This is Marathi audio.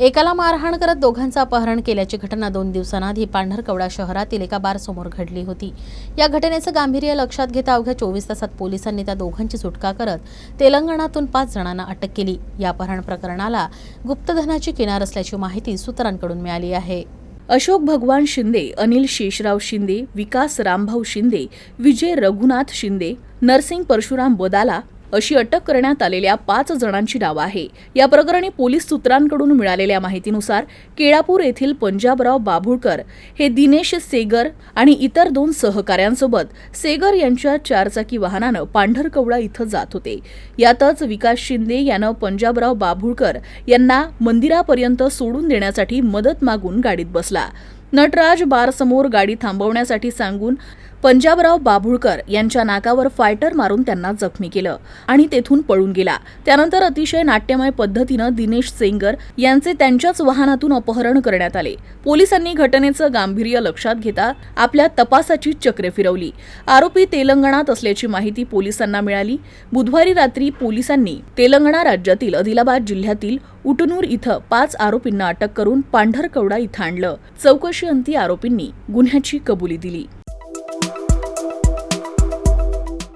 एकाला मारहाण करत दोघांचं अपहरण केल्याची घटना दोन दिवसांआधी पांढरकवडा शहरातील एका बारसमोर घडली होती. या घटनेचं गांभीर्य लक्षात घेता अवघ्या चोवीस तासात पोलिसांनी त्या दोघांची सुटका करत तेलंगणातून पाच जणांना अटक केली. या अपहरण प्रकरणाला गुप्तधनाची किनार असल्याची माहिती सूत्रांकडून मिळाली आहे. अशोक भगवान शिंदे अनिल शेषराव शिंदे विकास रामभाऊ शिंदे विजय रघुनाथ शिंदे नरसिंग परशुराम बदाला अशी अटक करण्यात आलेल्या पाच जणांची नावं आहे. या प्रकरणी पोलीस सूत्रांकडून मिळालेल्या माहितीनुसार केळापूर येथील पंजाबराव बाभुळकर हे दिनेश सेगर आणि इतर दोन सहकाऱ्यांसोबत सेगर यांच्या चारचाकी वाहनानं पांढरकवडा इथं जात होते. यातच विकास शिंदे यानं पंजाबराव बाभुळकर यांना मंदिरापर्यंत सोडून देण्यासाठी मदत मागून गाडीत बसला. नटराज बारसमोर गाडी थांबवण्यासाठी सांगून पंजाबराव बाभुळकर यांच्या नाकावर फायटर मारून त्यांना जखमी केलं आणि तेथून पळून गेला. त्यानंतर अतिशय नाट्यमय पद्धतीनं दिनेश सेंगर यांचे त्यांच्याच वाहनातून अपहरण करण्यात आले. पोलिसांनी घटनेचं गांभीर्य लक्षात घेता आपल्या तपासाची चक्रे फिरवली. आरोपी तेलंगणात असल्याची माहिती पोलिसांना मिळाली. बुधवारी रात्री पोलिसांनी तेलंगणा राज्यातील अदिलाबाद जिल्ह्यातील उटनूर इथं पाच आरोपींना अटक करून पांढरकवडा इथं आणलं. चौकशी अंती आरोपींनी गुन्ह्याची कबुली दिली.